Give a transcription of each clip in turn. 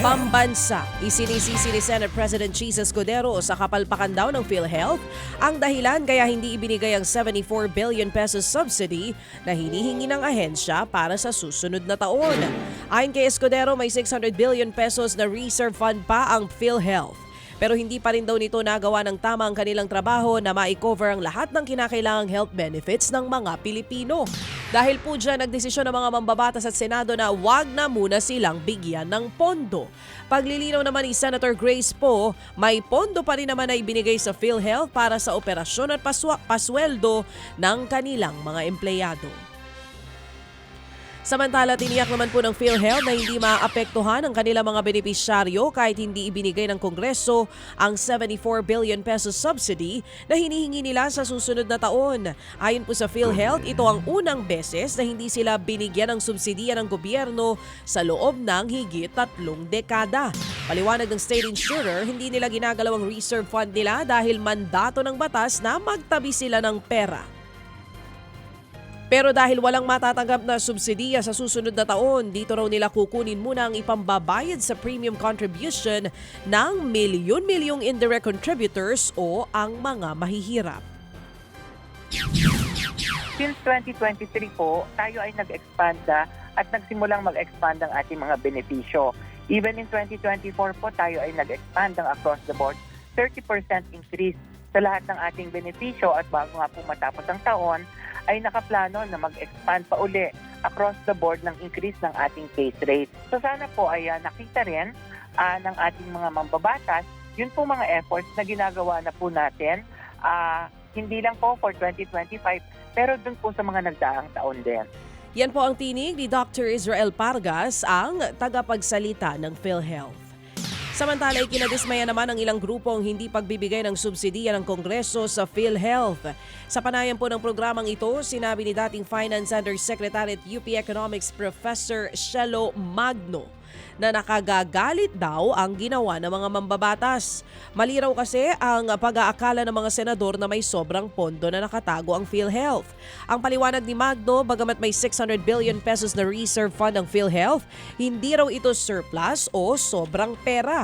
pambansa. Isinisisi ni Senate President Jesus Escudero sa kapalpakan daw ng PhilHealth ang dahilan kaya hindi ibinigay ang 74 billion pesos subsidy na hinihingi ng ahensya para sa susunod na taon. Ayon kay Escudero, may 600 billion pesos na reserve fund pa ang PhilHealth. Pero hindi pa rin daw nito nagawa ng tama ang kanilang trabaho na ma-cover ang lahat ng kinakailangang health benefits ng mga Pilipino. Dahil po dyan, nagdesisyon ng mga mambabatas at Senado na wag na muna silang bigyan ng pondo. Paglilinaw naman ni Senator Grace po, may pondo pa rin naman na ibinigay sa PhilHealth para sa operasyon at paswa- pasweldo ng kanilang mga empleyado. Samantala, tiniyak naman po ng PhilHealth na hindi maapektuhan ang kanilang mga benepisyaryo kahit hindi ibinigay ng Kongreso ang 74 billion pesos subsidy na hinihingi nila sa susunod na taon. Ayon po sa PhilHealth, ito ang unang beses na hindi sila binigyan ng subsidiya ng gobyerno sa loob ng higit tatlong dekada. Paliwanag ng state insurer, hindi nila ginagalaw ang reserve fund nila dahil mandato ng batas na magtabi sila ng pera. Pero dahil walang matatanggap na subsidiya sa susunod na taon, dito raw nila kukunin muna ang ipambabayad sa premium contribution ng milyon-milyong indirect contributors o ang mga mahihirap. Since 2023 po, tayo ay nag-expand na at nagsimulang mag-expand ang ating mga benepisyo. Even in 2024 po, tayo ay nag-expand ng across the board 30% increase sa lahat ng ating benepisyo at bago nga po matapos ang taon, ay nakaplano na mag-expand pa uli across the board ng increase ng ating case rate. So sana po ay ah, nakita rin ah, ng ating mga mambabatas, yun po mga efforts na ginagawa na po natin, ah, hindi lang po for 2025, pero dun po sa mga nagdaang taon din. Yan po ang tinig ni Dr. Israel Pargas, ang tagapagsalita ng PhilHealth. Samantala, ikinadismaya naman ang ilang grupo ang hindi pagbibigay ng subsidiya ng Kongreso sa PhilHealth. Sa panayam po ng programang ito, sinabi ni dating Finance Undersecretary at UP Economics Professor Shelo Magno na nakagagalit daw ang ginawa ng mga mambabatas. Maliraw kasi ang pag-aakala ng mga senador na may sobrang pondo na nakatago ang PhilHealth. Ang paliwanag ni Magno, bagamat may 600 billion pesos na reserve fund ang PhilHealth, hindi raw ito surplus o sobrang pera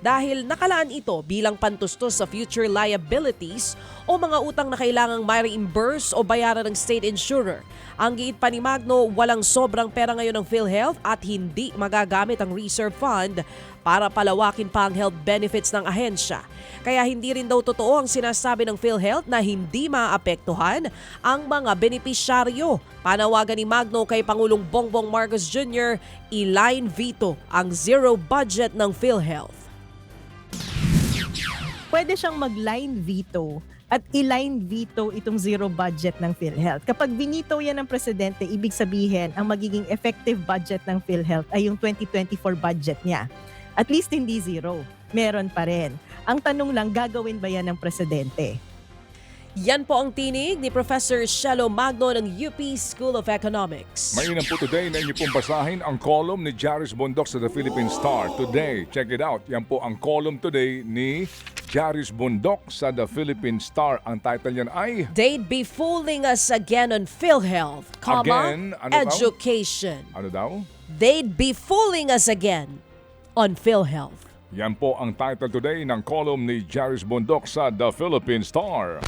dahil nakalaan ito bilang pantustos sa future liabilities o mga utang na kailangang ma-reimburse o bayaran ng state insurer. Ang giit pa ni Magno, walang sobrang pera ngayon ng PhilHealth at hindi magagamit ang reserve fund para palawakin pa ang health benefits ng ahensya. Kaya hindi rin daw totoo ang sinasabi ng PhilHealth na hindi maapektuhan ang mga benepisyaryo. Panawagan ni Magno kay Pangulong Bongbong Marcos Jr. i-line veto ang zero budget ng PhilHealth. Pwede siyang mag-line veto at i-line veto itong zero budget ng PhilHealth. Kapag binito yan ng presidente, ibig sabihin ang magiging effective budget ng PhilHealth ay yung 2024 budget niya. At least hindi zero. Meron pa rin. Ang tanong lang, gagawin ba yan ng presidente? Yan po ang tinig ni Professor Shelo Magno ng UP School of Economics. Mainam po today na inyo pong basahin ang column ni Jaris Bondok sa The Philippine Star. Today, check it out. Yan po ang column today ni Jaris Bondok sa The Philippine Star. Ang title niyan ay They'd be fooling us again on PhilHealth, comma, Again? Ano daw? education. ano daw? They'd be fooling us again on PhilHealth. Yan po ang title today ng column ni Jaris Bondok sa The Philippine Star.